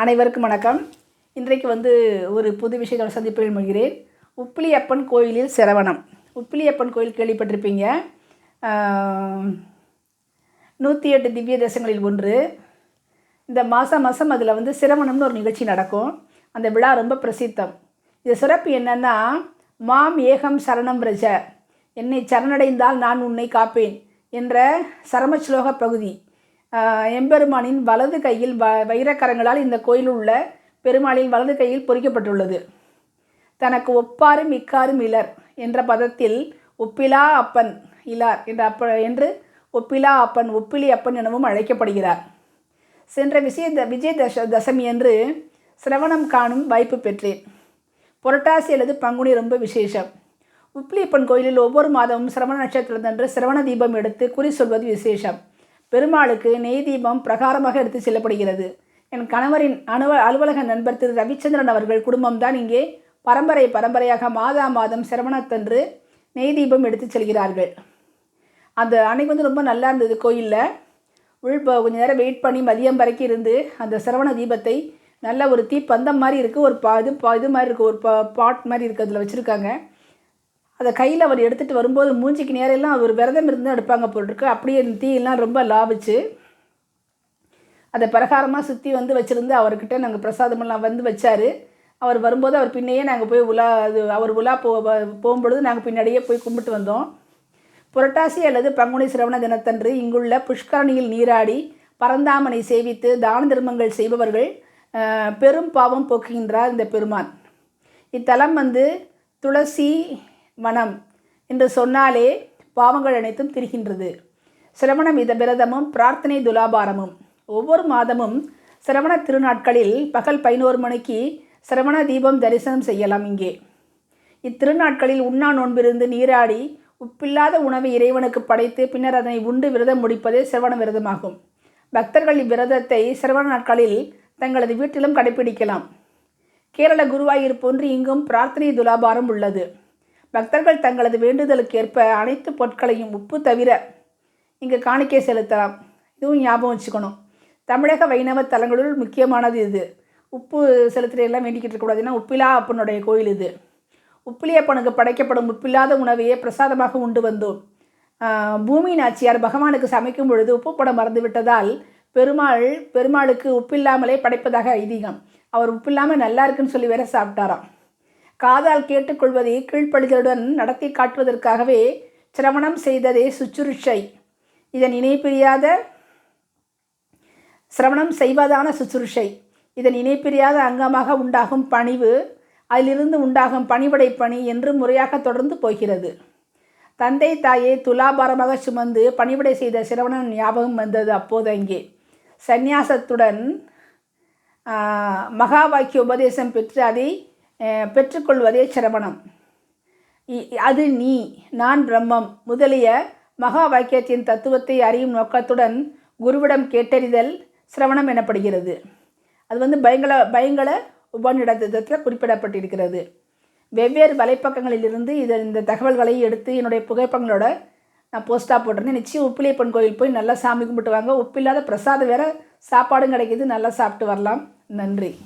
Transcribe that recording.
அனைவருக்கும் வணக்கம். இன்றைக்கு வந்து ஒரு புது விஷயத்தோட சந்திப்பில் மொழிகிறேன் உப்பிலியப்பன் கோயிலில் சிரவணம். உப்பிலியப்பன் கோயில் கேள்விப்பட்டிருப்பீங்க. நூற்றி எட்டு திவ்ய தேசங்களில் ஒன்று. இந்த மாதம் மாதம் அதில் வந்து சிரவணம்னு ஒரு நிகழ்ச்சி நடக்கும். அந்த விழா ரொம்ப பிரசித்தம். இது சிறப்பு என்னென்னா மாம் ஏகம் சரணம் பிரஜ. என்னை சரணடைந்தால் நான் உன்னை காப்பேன் என்ற சரமஸ்லோக பகுதி. எம்பெருமானின் வலது கையில் வ வைரக்கரங்களால் இந்த கோயிலில் உள்ள பெருமாளின் வலது கையில் பொறிக்கப்பட்டுள்ளது. தனக்கு ஒப்பாரும் இக்காரும் இலர் என்ற பதத்தில் ஒப்பிலா அப்பன் இலார் என்ற அப்ப என்று ஒப்பிலா அப்பன் ஒப்பிலி அப்பன் எனவும் அழைக்கப்படுகிறார். சென்ற விஜய த விஜய தச தசமி என்று சிரவணம் காணும் வாய்ப்பு பெற்றேன். புரட்டாசி அல்லது பங்குனி ரொம்ப விசேஷம். உப்பிலியப்பன் கோயிலில் ஒவ்வொரு மாதமும் சிரவண நட்சத்திரத்தன்று சிரவண தீபம் எடுத்து குறி சொல்வது விசேஷம். பெருமாளுக்கு நெய் தீபம் பிரகாரமாக எடுத்து செல்லப்படுகிறது. என் கணவரின் அனுவ அலுவலக நண்பர் திரு ரவிச்சந்திரன் அவர்கள் குடும்பம்தான் இங்கே பரம்பரை பரம்பரையாக மாதா மாதம் சிரவணத்தன்று நெய் தீபம் எடுத்து செல்கிறார்கள். அந்த அன்னைக்கு வந்து ரொம்ப நல்லா இருந்தது கோயிலில். உள் ப- கொஞ்ச நேரம் வெயிட் பண்ணி மதியம் வரைக்கும் இருந்து அந்த சிரவண தீபத்தை நல்ல ஒரு தீப்பந்தம் மாதிரி இருக்குது ஒரு பா இது பா இது மாதிரி இருக்குது ஒரு பா பாட் மாதிரி இருக்குது அதில் வச்சுருக்காங்க. அதை கையில் அவர் எடுத்துகிட்டு வரும்போது மூஞ்சிக்கு நேரெல்லாம் அவர் விரதம் இருந்து எடுப்பாங்க போட்டிருக்கு அப்படியே இந்த தீயெல்லாம் ரொம்ப லாபிச்சு அதை பிரகாரமாக சுற்றி வந்து வச்சுருந்து அவர்கிட்ட நாங்கள் பிரசாதமெல்லாம் வந்து வச்சார். அவர் வரும்போது அவர் பின்னையே நாங்கள் போய் உலா அது அவர் உலா போ போகும்பொழுது நாங்கள் பின்னாடியே போய் கும்பிட்டு வந்தோம். புரட்டாசி அல்லது பங்குனி சிரவண தினத்தன்று இங்குள்ள புஷ்கரணியில் நீராடி பரந்தாமனை சேவித்து தான தர்மங்கள் செய்பவர்கள் பெரும் பாவம் போக்குகின்றார் இந்த பெருமான். இத்தலம் வந்து துளசி மனம். என்று சொன்னாலே பாவங்கள் அனைத்தும் திரிகின்றது. சிரவணம் வித விரதமும் பிரார்த்தனை துலாபாரமும். ஒவ்வொரு மாதமும் சிரவண திருநாட்களில் பகல் பதினோரு மணிக்கு சிரவண தீபம் தரிசனம் செய்யலாம் இங்கே. இத்திருநாட்களில் உண்ணா நோன்பிருந்து நீராடி உப்பில்லாத உணவை இறைவனுக்கு படைத்து பின்னர் அதனை உண்டு விரதம் முடிப்பதே சிரவண விரதமாகும். பக்தர்கள் இவ்விரதத்தை சிரவண நாட்களில் தங்களது வீட்டிலும் கடைபிடிக்கலாம். கேரள குருவாயூர் போன்று இங்கும் பிரார்த்தனை துலாபாரம் உள்ளது. பக்தர்கள் தங்களது வேண்டுதலுக்கேற்ப அனைத்து பொருட்களையும் உப்பு தவிர இங்கே காணிக்கை செலுத்தலாம். இதுவும் ஞாபகம் வச்சுக்கணும். தமிழக வைணவ தலங்களுள் முக்கியமானது இது. உப்பு செலுத்துறையெல்லாம் எல்லாம் வேண்டிக்கிட்டு இருக்கக்கூடாதுன்னா உப்பிலா அப்பனுடைய கோயில் இது. உப்பிலியப்பனுக்கு படைக்கப்படும் உப்பில்லாத உணவையே பிரசாதமாக உண்டு வந்தோம். பூமி நாச்சியார் பகவானுக்கு சமைக்கும் பொழுது உப்பு படம் மறந்து விட்டதால் பெருமாள் பெருமாளுக்கு உப்பில்லாமலே படைப்பதாக ஐதீகம். அவர் உப்பில்லாமல் நல்லா இருக்குன்னு சொல்லி வேற சாப்பிட்டாராம். காதால் கேட்டுக்கொள்வதை கீழ்ப்படிதலுடன் நடத்தி காட்டுவதற்காகவே சிரவணம் செய்ததே சுச்சுருஷை. இதன் இணைப்பிரியாத சிரவணம் செய்வதான சுச்சுருஷை. இதன் இணைப்பிரியாத அங்கமாக உண்டாகும் பணிவு அதிலிருந்து உண்டாகும் பணிவடை பணி என்று முறையாக தொடர்ந்து போகிறது. தந்தை தாயை துலாபாரமாக சுமந்து பணிவிடை செய்த சிரவணன் ஞாபகம் வந்தது அப்போது அங்கே. சந்நியாசத்துடன் ஆஹ், மகா வாக்கிய உபதேசம் பெற்று அதை பெற்றுக்கொள்வதே சிரவணம் இ- அது நீ நான் பிரம்மம். முதலிய மகா வாக்கியத்தின் தத்துவத்தை அறியும் நோக்கத்துடன் குருவிடம் கேட்டறிதல் சிரவணம் எனப்படுகிறது. அது வந்து பயங்கர பயங்கர உபநிடத்தில் குறிப்பிடப்பட்டிருக்கிறது. வெவ்வேறு வலைப்பக்கங்களிலிருந்து இதை இந்த தகவல்களை எடுத்து என்னுடைய புகைப்படங்களோட நான் போஸ்ட்டாக போட்டிருந்தேன். நிச்சயம் உப்பிலியப்பன் கோயில் போய் நல்லா சாமி கும்பிட்டு வாங்க உப்பில்லாத பிரசாதம் வேறு சாப்பாடும் கிடைக்கிது. நல்லா சாப்பிட்டு வரலாம். நன்றி.